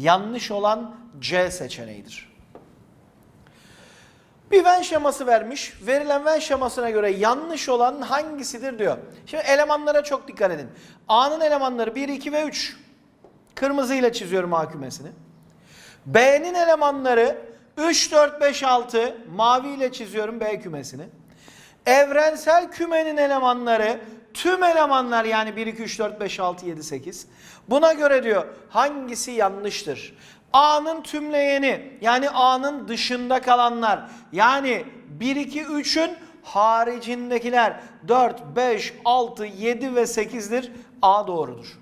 Yanlış olan C seçeneğidir. Bir Venn şeması vermiş. Verilen Venn şemasına göre yanlış olan hangisidir diyor. Şimdi elemanlara çok dikkat edin. A'nın elemanları 1, 2 ve 3. Kırmızı ile çiziyorum A kümesini. B'nin elemanları 3, 4, 5, 6. Mavi ile çiziyorum B kümesini. Evrensel kümenin elemanları tüm elemanlar yani 1, 2, 3, 4, 5, 6, 7, 8. Buna göre diyor hangisi yanlıştır? A'nın tümleyeni yani A'nın dışında kalanlar yani 1, 2, 3'ün haricindekiler 4, 5, 6, 7 ve 8'dir. A doğrudur.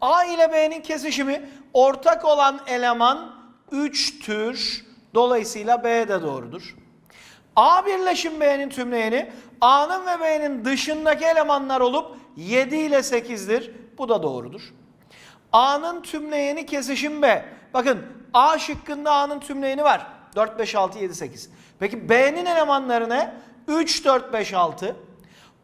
A ile B'nin kesişimi ortak olan eleman 3'tür. Dolayısıyla B de doğrudur. A birleşim B'nin tümleyeni A'nın ve B'nin dışındaki elemanlar olup 7 ile 8'dir. Bu da doğrudur. A'nın tümleyeni kesişim B. Bakın A şıkkında A'nın tümleyeni var. 4, 5, 6, 7, 8. Peki B'nin elemanları ne? 3, 4, 5, 6.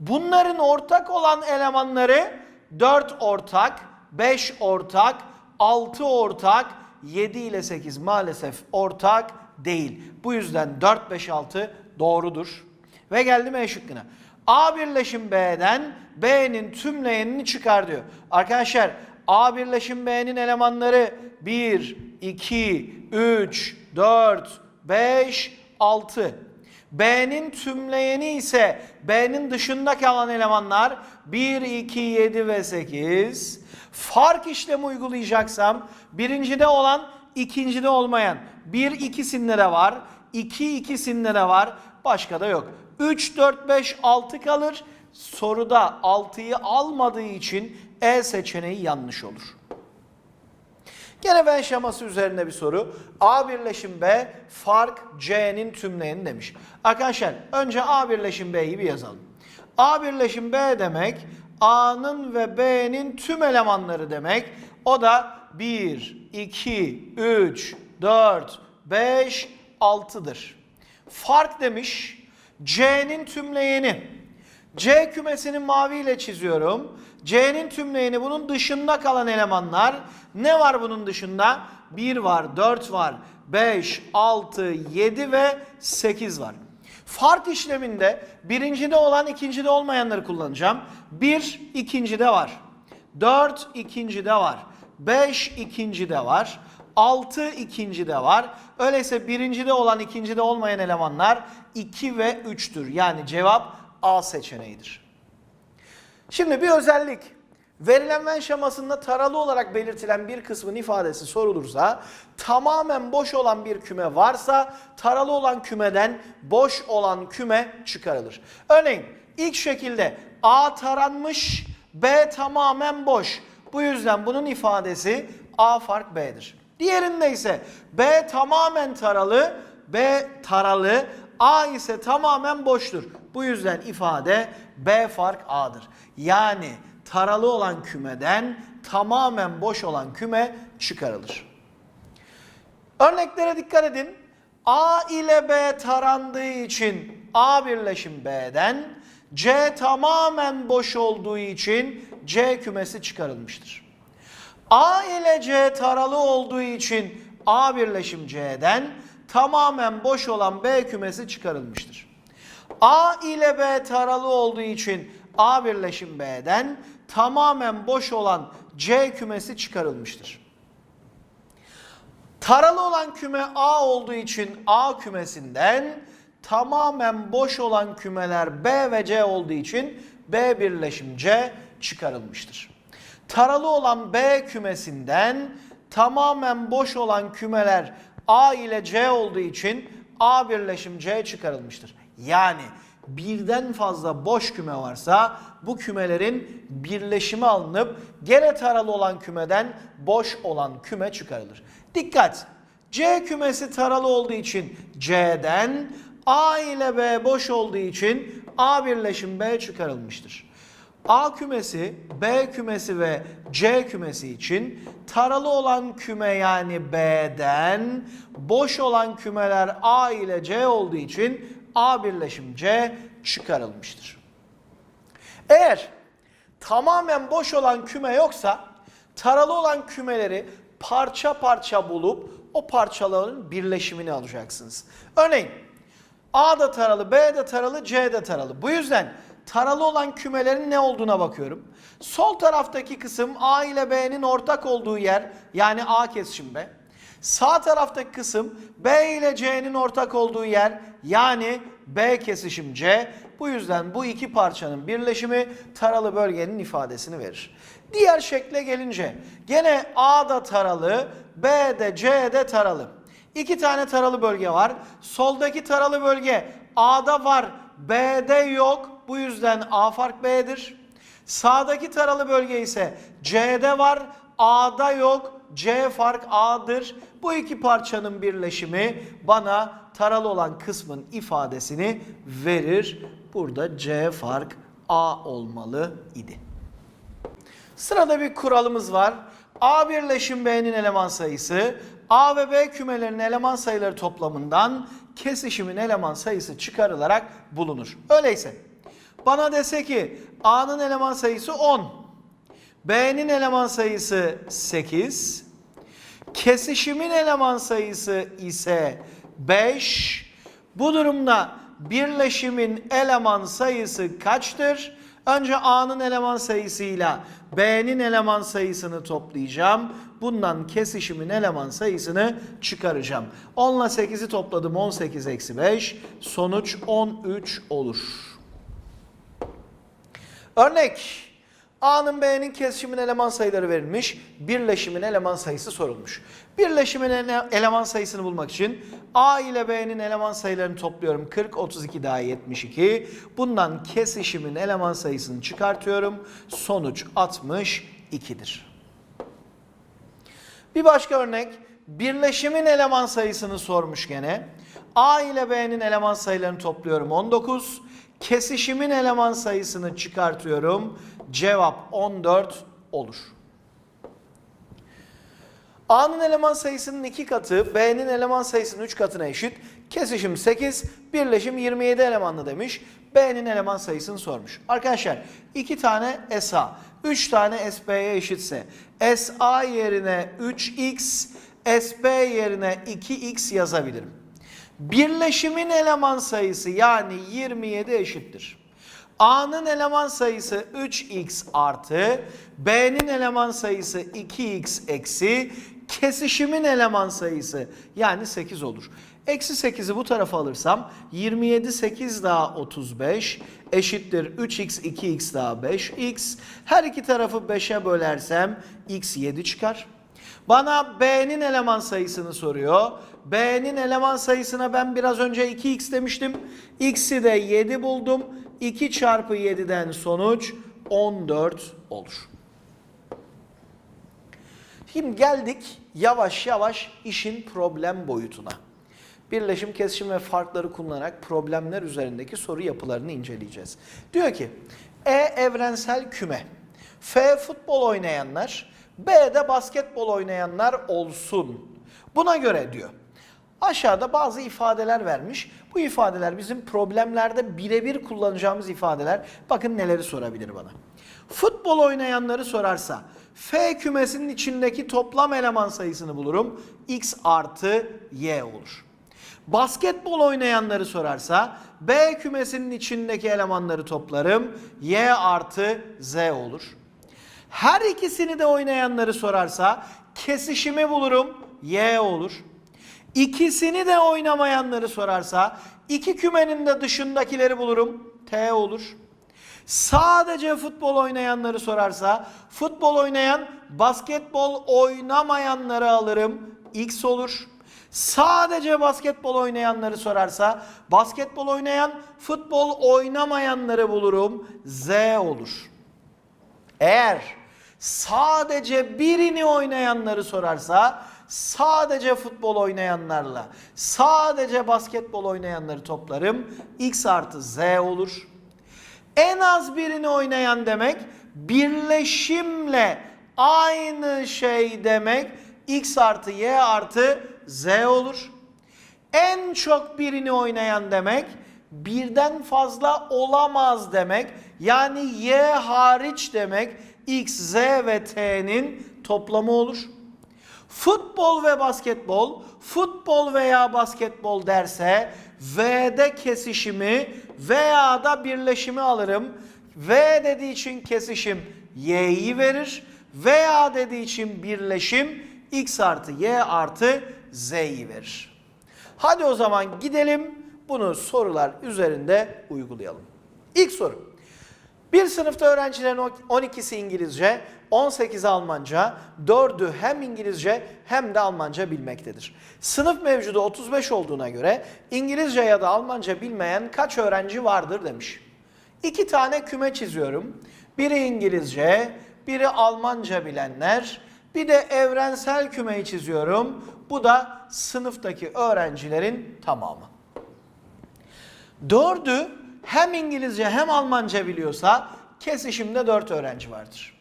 Bunların ortak olan elemanları 4 ortak, 5 ortak, 6 ortak, 7 ile 8 maalesef ortak değil. Bu yüzden 4, 5, 6 doğrudur. Ve geldim E şıkkına. A birleşim B'den B'nin tümleyenini çıkar diyor. Arkadaşlar A birleşim B'nin elemanları 1, 2, 3, 4, 5, 6. B'nin tümleyeni ise B'nin dışında kalan elemanlar 1, 2, 7 ve 8. Fark işlemi uygulayacaksam birincide olan ikincide olmayan 1 ikisinde de var. 2 ikisinde de var. Başka da yok. 3, 4, 5, 6 kalır. Soruda 6'yı almadığı için E seçeneği yanlış olur. Gene Venn şeması üzerine bir soru. A birleşim B fark C'nin tümleyeni demiş. Arkadaşlar önce A birleşim B'yi bir yazalım. A birleşim B demek A'nın ve B'nin tüm elemanları demek. O da 1, 2, 3, 4, 5, 6'dır. Fark demiş C'nin tümleyeni. C kümesini maviyle çiziyorum. C'nin tümleyeni bunun dışında kalan elemanlar. Ne var bunun dışında? 1 var, 4 var, 5, 6, 7 ve 8 var. Fark işleminde birincide olan ikincide olmayanları kullanacağım. 1 ikincide var. 4 ikincide var. 5 ikincide var. 6 ikincide var. Öyleyse birincide olan ikincide olmayan elemanlar 2 ve 3'tür. Yani cevap A seçeneğidir. Şimdi bir özellik. Verilen Venn şemasında taralı olarak belirtilen bir kısmın ifadesi sorulursa tamamen boş olan bir küme varsa taralı olan kümeden boş olan küme çıkarılır. Örneğin ilk şekilde A taranmış, B tamamen boş. Bu yüzden bunun ifadesi A fark B'dir. Diğerinde ise B tamamen taralı, B taralı, A ise tamamen boştur. Bu yüzden ifade B fark A'dır. Yani taralı olan kümeden tamamen boş olan küme çıkarılır. Örneklere dikkat edin. A ile B tarandığı için A birleşim B'den, C tamamen boş olduğu için C kümesi çıkarılmıştır. A ile C taralı olduğu için A birleşim C'den tamamen boş olan B kümesi çıkarılmıştır. A ile B taralı olduğu için A birleşim B'den tamamen boş olan C kümesi çıkarılmıştır. Taralı olan küme A olduğu için A kümesinden tamamen boş olan kümeler B ve C olduğu için B birleşim C çıkarılmıştır. Taralı olan B kümesinden tamamen boş olan kümeler A ile C olduğu için A birleşim C çıkarılmıştır. Yani birden fazla boş küme varsa bu kümelerin birleşimi alınıp gene taralı olan kümeden boş olan küme çıkarılır. Dikkat! C kümesi taralı olduğu için C'den, A ile B boş olduğu için A birleşim B çıkarılmıştır. A kümesi, B kümesi ve C kümesi için taralı olan küme yani B'den boş olan kümeler A ile C olduğu için A birleşim C çıkarılmıştır. Eğer tamamen boş olan küme yoksa taralı olan kümeleri parça parça bulup o parçaların birleşimini alacaksınız. Örneğin A da taralı, B de taralı, C de taralı. Bu yüzden taralı olan kümelerin ne olduğuna bakıyorum. Sol taraftaki kısım A ile B'nin ortak olduğu yer yani A kesişim B. Sağ taraftaki kısım B ile C'nin ortak olduğu yer yani B kesişim C. Bu yüzden bu iki parçanın birleşimi taralı bölgenin ifadesini verir. Diğer şekle gelince gene A da taralı, B de C de taralı. İki tane taralı bölge var. Soldaki taralı bölge A'da var, B'de yok. Bu yüzden A fark B'dir. Sağdaki taralı bölge ise C'de var, A'da yok. C fark A'dır. Bu iki parçanın birleşimi bana taralı olan kısmın ifadesini verir. Burada C fark A olmalı idi. Sırada bir kuralımız var. A birleşim B'nin eleman sayısı A ve B kümelerinin eleman sayıları toplamından kesişimin eleman sayısı çıkarılarak bulunur. Öyleyse bana dese ki A'nın eleman sayısı 10, B'nin eleman sayısı 8, kesişimin eleman sayısı ise 5. Bu durumda birleşimin eleman sayısı kaçtır? Önce A'nın eleman sayısıyla B'nin eleman sayısını toplayacağım. Bundan kesişimin eleman sayısını çıkaracağım. 10 ile 8'i topladım 18 eksi 5. Sonuç 13 olur. Örnek. A'nın B'nin kesişimin eleman sayıları verilmiş. Birleşimin eleman sayısı sorulmuş. Birleşimin ele- eleman sayısını bulmak için A ile B'nin eleman sayılarını topluyorum. 40, 32 daha 72. Bundan kesişimin eleman sayısını çıkartıyorum. Sonuç 62'dir. Bir başka örnek. Birleşimin eleman sayısını sormuş gene. A ile B'nin eleman sayılarını topluyorum 19. Kesişimin eleman sayısını çıkartıyorum. Cevap 14 olur. A'nın eleman sayısının 2 katı B'nin eleman sayısının 3 katına eşit. Kesişim 8, birleşim 27 elemanlı demiş. B'nin eleman sayısını sormuş. Arkadaşlar 2 tane SA, 3 tane SB'ye eşitse SA yerine 3x, SB yerine 2x yazabilirim. Birleşimin eleman sayısı yani 27 eşittir. A'nın eleman sayısı 3x artı B'nin eleman sayısı 2x eksi kesişimin eleman sayısı yani 8 olur. Eksi 8'i bu tarafa alırsam 27 8 daha 35 eşittir 3x 2x daha 5x. Her iki tarafı 5'e bölersem x 7 çıkar. Bana B'nin eleman sayısını soruyor. B'nin eleman sayısına ben biraz önce 2x demiştim. X'i de 7 buldum. 2 çarpı 7'den sonuç 14 olur. Şimdi geldik yavaş yavaş işin problem boyutuna. Birleşim, kesişim ve farkları kullanarak problemler üzerindeki soru yapılarını inceleyeceğiz. Diyor ki E evrensel küme. F futbol oynayanlar, B de basketbol oynayanlar olsun. Buna göre diyor. Aşağıda bazı ifadeler vermiş. Bu ifadeler bizim problemlerde birebir kullanacağımız ifadeler. Bakın neleri sorabilir bana. Futbol oynayanları sorarsa F kümesinin içindeki toplam eleman sayısını bulurum. X artı Y olur. Basketbol oynayanları sorarsa B kümesinin içindeki elemanları toplarım. Y artı Z olur. Her ikisini de oynayanları sorarsa kesişimi bulurum. Y olur. İkisini de oynamayanları sorarsa iki kümenin de dışındakileri bulurum. T olur. Sadece futbol oynayanları sorarsa futbol oynayan basketbol oynamayanları alırım. X olur. Sadece basketbol oynayanları sorarsa basketbol oynayan futbol oynamayanları bulurum. Z olur. Eğer sadece birini oynayanları sorarsa sadece futbol oynayanlarla sadece basketbol oynayanları toplarım. X artı Z olur. En az birini oynayan demek birleşimle aynı şey demek. X artı Y artı Z olur. En çok birini oynayan demek birden fazla olamaz demek. Yani Y hariç demek X, Z ve T'nin toplamı olur. Futbol ve basketbol, futbol veya basketbol derse V'de kesişimi veya da birleşimi alırım. V dediği için kesişim Y'yi verir. Veya dediği için birleşim X artı Y artı Z'yi verir. Hadi o zaman gidelim bunu sorular üzerinde uygulayalım. İlk soru. Bir sınıfta öğrencilerin 12'si İngilizce, 18'i Almanca, 4'ü hem İngilizce hem de Almanca bilmektedir. Sınıf mevcudu 35 olduğuna göre İngilizce ya da Almanca bilmeyen kaç öğrenci vardır demiş. İki tane küme çiziyorum. Biri İngilizce, biri Almanca bilenler. Bir de evrensel kümeyi çiziyorum. Bu da sınıftaki öğrencilerin tamamı. Dördü hem İngilizce hem Almanca biliyorsa kesişimde 4 öğrenci vardır.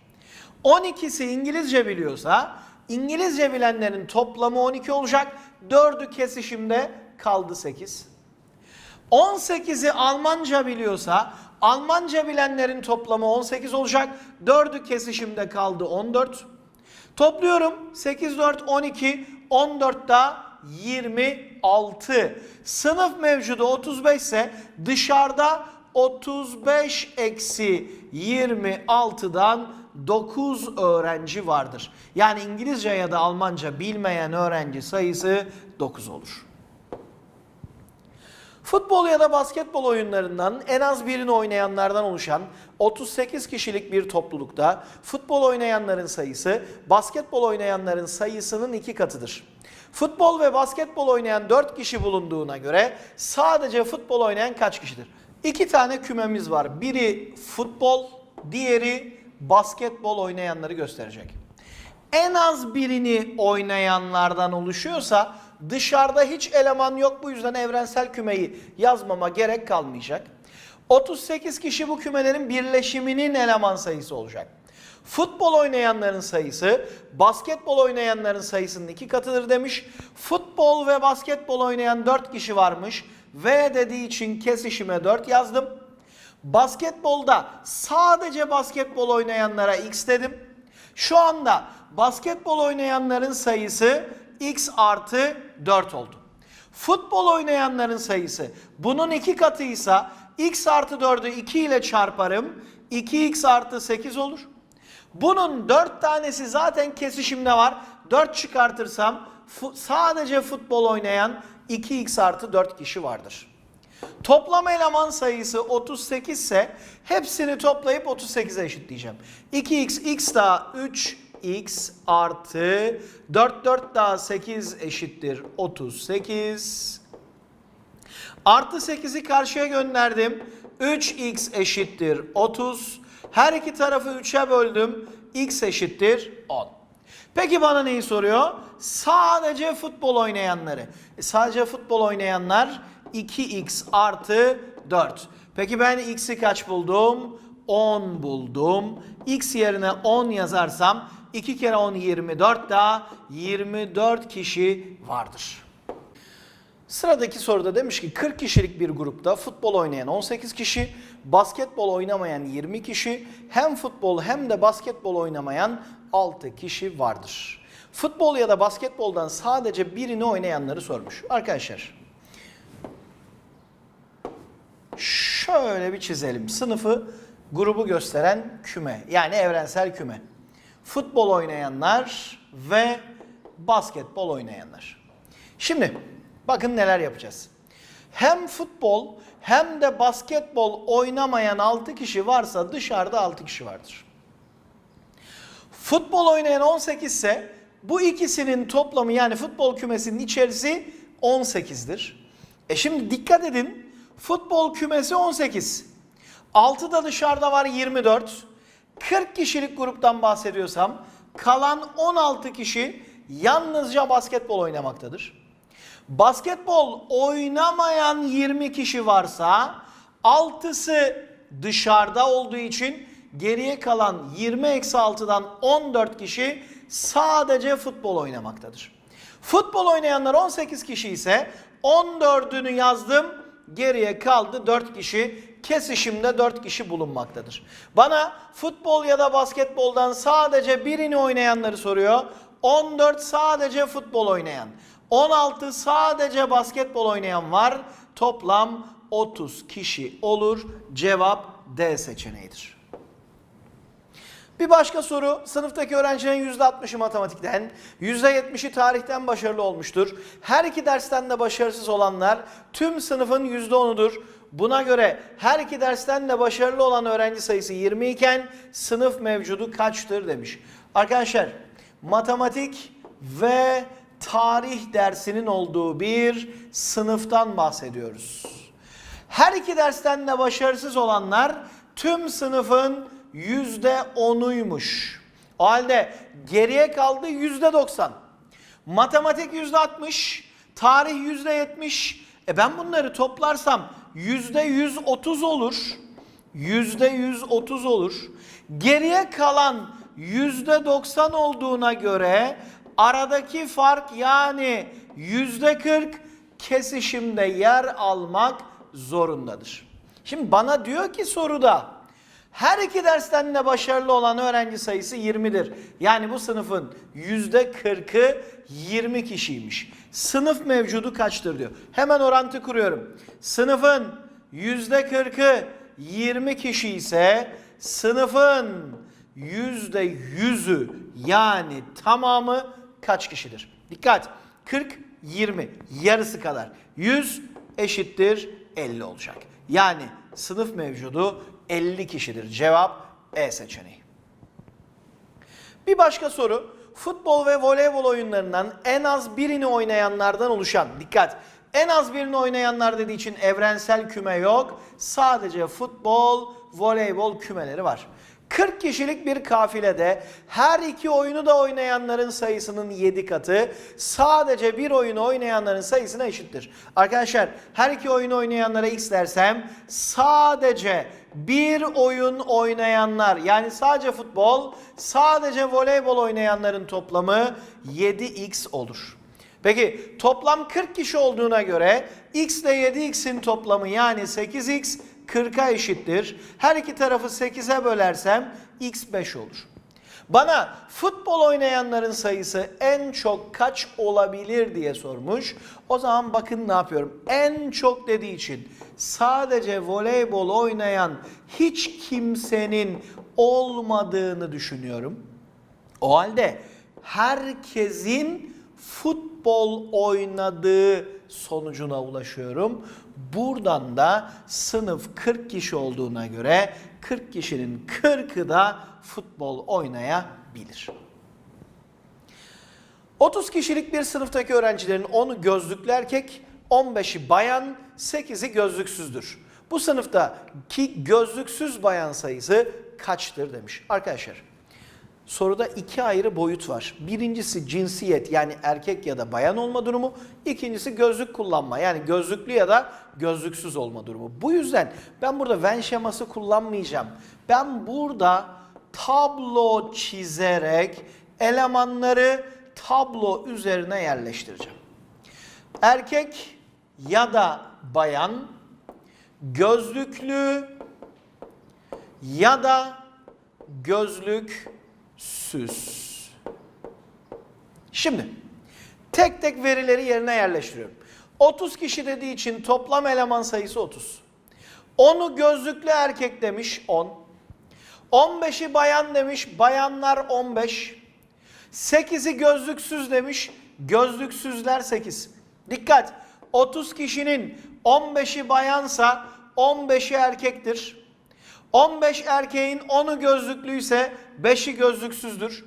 12'si İngilizce biliyorsa İngilizce bilenlerin toplamı 12 olacak. 4'ü kesişimde kaldı 8. 18'i Almanca biliyorsa Almanca bilenlerin toplamı 18 olacak. 4'ü kesişimde kaldı 14. Topluyorum 8 4 12 14 da 26. Sınıf mevcudu 35 ise dışarıda 35 eksi 26'dan 9 öğrenci vardır. Yani İngilizce ya da Almanca bilmeyen öğrenci sayısı 9 olur. Futbol ya da basketbol oyunlarından en az birini oynayanlardan oluşan 38 kişilik bir toplulukta futbol oynayanların sayısı basketbol oynayanların sayısının iki katıdır. Futbol ve basketbol oynayan 4 kişi bulunduğuna göre sadece futbol oynayan kaç kişidir? İki tane kümemiz var. Biri futbol, diğeri basketbol oynayanları gösterecek. En az birini oynayanlardan oluşuyorsa dışarıda hiç eleman yok bu yüzden evrensel kümeyi yazmama gerek kalmayacak. 38 kişi bu kümelerin birleşiminin eleman sayısı olacak. Futbol oynayanların sayısı basketbol oynayanların sayısının iki katıdır demiş. Futbol ve basketbol oynayan 4 kişi varmış. V dediği için kesişime 4 yazdım. Basketbolda sadece basketbol oynayanlara x dedim. Şu anda basketbol oynayanların sayısı x artı 4 oldu. Futbol oynayanların sayısı bunun iki katıysa x artı 4'ü 2 ile çarparım. 2x artı 8 olur. Bunun 4 tanesi zaten kesişimde var. 4 çıkartırsam fu- sadece futbol oynayan 2x artı 4 kişi vardır. Toplam eleman sayısı 38 ise hepsini toplayıp 38'e eşitleyeceğim. 2x, x daha 3x artı 4, 4 daha 8 eşittir 38. Artı 8'i karşıya gönderdim. 3x eşittir 30. Her iki tarafı 3'e böldüm. x eşittir 10. Peki bana neyi soruyor? Sadece futbol oynayanları. E, sadece futbol oynayanlar 2x artı 4. Peki ben x'i kaç buldum? 10 buldum. x yerine 10 yazarsam 2 kere 10 24 daha 24 kişi vardır. Sıradaki soruda demiş ki 40 kişilik bir grupta futbol oynayan 18 kişi, basketbol oynamayan 20 kişi, hem futbol hem de basketbol oynamayan 6 kişi vardır. Futbol ya da basketboldan sadece birini oynayanları sormuş. Arkadaşlar şöyle bir çizelim. Sınıfı grubu gösteren küme yani evrensel küme. Futbol oynayanlar ve basketbol oynayanlar. Şimdi bakın neler yapacağız. Hem futbol hem de basketbol oynamayan 6 kişi varsa dışarıda 6 kişi vardır. Futbol oynayan 18 ise bu ikisinin toplamı yani futbol kümesinin içerisi 18'dir. E şimdi dikkat edin. Futbol kümesi 18. 6 da dışarıda var 24. 40 kişilik gruptan bahsediyorsam kalan 16 kişi yalnızca basketbol oynamaktadır. Basketbol oynamayan 20 kişi varsa 6'sı dışarıda olduğu için geriye kalan 20 eksi 6'dan 14 kişi sadece futbol oynamaktadır. Futbol oynayanlar 18 kişi ise 14'ünü yazdım. Geriye kaldı 4 kişi. Kesişimde 4 kişi bulunmaktadır. Bana futbol ya da basketboldan sadece birini oynayanları soruyor. 14 sadece futbol oynayan. 16 sadece basketbol oynayan var. Toplam 30 kişi olur. Cevap D seçeneğidir. Bir başka soru. Sınıftaki öğrencilerin %60'ı matematikten, %70'i tarihten başarılı olmuştur. Her iki dersten de başarısız olanlar tüm sınıfın %10'udur. Buna göre her iki dersten de başarılı olan öğrenci sayısı 20 iken sınıf mevcudu kaçtır demiş. Arkadaşlar matematik ve tarih dersinin olduğu bir sınıftan bahsediyoruz. Her iki dersten de başarısız olanlar tüm sınıfın yüzde onuymuş. O halde geriye kaldı yüzde doksan. Matematik yüzde altmış, tarih yüzde yetmiş. E ben bunları toplarsam yüzde yüz otuz olur. Yüzde yüz otuz olur. Geriye kalan yüzde doksan olduğuna göre aradaki fark yani yüzde kırk kesişimde yer almak zorundadır. Şimdi bana diyor ki soruda her iki dersten de başarılı olan öğrenci sayısı 20'dir. Yani bu sınıfın %40'ı 20 kişiymiş. Sınıf mevcudu kaçtır diyor. Hemen orantı kuruyorum. Sınıfın %40'ı 20 kişi ise sınıfın %100'ü yani tamamı kaç kişidir? Dikkat 40 20 yarısı kadar 100 eşittir 50 olacak. Yani sınıf mevcudu 50 kişidir. Cevap E seçeneği. Bir başka soru. Futbol ve voleybol oyunlarından en az birini oynayanlardan oluşan, dikkat, en az birini oynayanlar dediği için evrensel küme yok. Sadece futbol, voleybol kümeleri var. 40 kişilik bir kafilede her iki oyunu da oynayanların sayısının 7 katı sadece bir oyunu oynayanların sayısına eşittir. Arkadaşlar her iki oyunu oynayanlara x dersem sadece bir oyun oynayanlar yani sadece futbol sadece voleybol oynayanların toplamı 7x olur. Peki toplam 40 kişi olduğuna göre x ile 7x'in toplamı yani 8x 40'a eşittir. Her iki tarafı 8'e bölersem x 5 olur. Bana futbol oynayanların sayısı en çok kaç olabilir diye sormuş. O zaman bakın ne yapıyorum. En çok dediği için sadece voleybol oynayan hiç kimsenin olmadığını düşünüyorum. O halde herkesin futbol oynadığı sonucuna ulaşıyorum. Buradan da sınıf 40 kişi olduğuna göre 40 kişinin 40'ı da futbol oynayabilir. 30 kişilik bir sınıftaki öğrencilerin 10'u gözlüklü erkek, 15'i bayan, 8'i gözlüksüzdür. Bu sınıftaki gözlüksüz bayan sayısı kaçtır demiş. Arkadaşlar soruda iki ayrı boyut var. Birincisi cinsiyet yani erkek ya da bayan olma durumu. İkincisi gözlük kullanma yani gözlüklü ya da gözlüksüz olma durumu. Bu yüzden ben burada Venn şeması kullanmayacağım. Ben burada tablo çizerek elemanları tablo üzerine yerleştireceğim. Erkek ya da bayan gözlüklü ya da gözlüksüz. Şimdi tek tek verileri yerine yerleştiriyorum. 30 kişi dediği için toplam eleman sayısı 30. 10'u gözlüklü erkek demiş 10. 15'i bayan demiş bayanlar 15. 8'i gözlüksüz demiş gözlüksüzler 8. Dikkat 30 kişinin 15'i bayansa 15'i erkektir. 15 erkeğin 10'u gözlüklüyse 5'i gözlüksüzdür.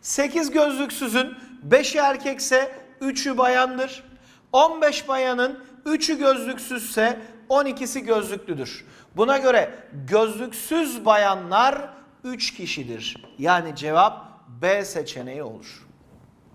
8 gözlüksüzün 5'i erkekse 3'ü bayandır. 15 bayanın 3'ü gözlüksüzse 12'si gözlüklüdür. Buna göre gözlüksüz bayanlar 3 kişidir. Yani cevap B seçeneği olur.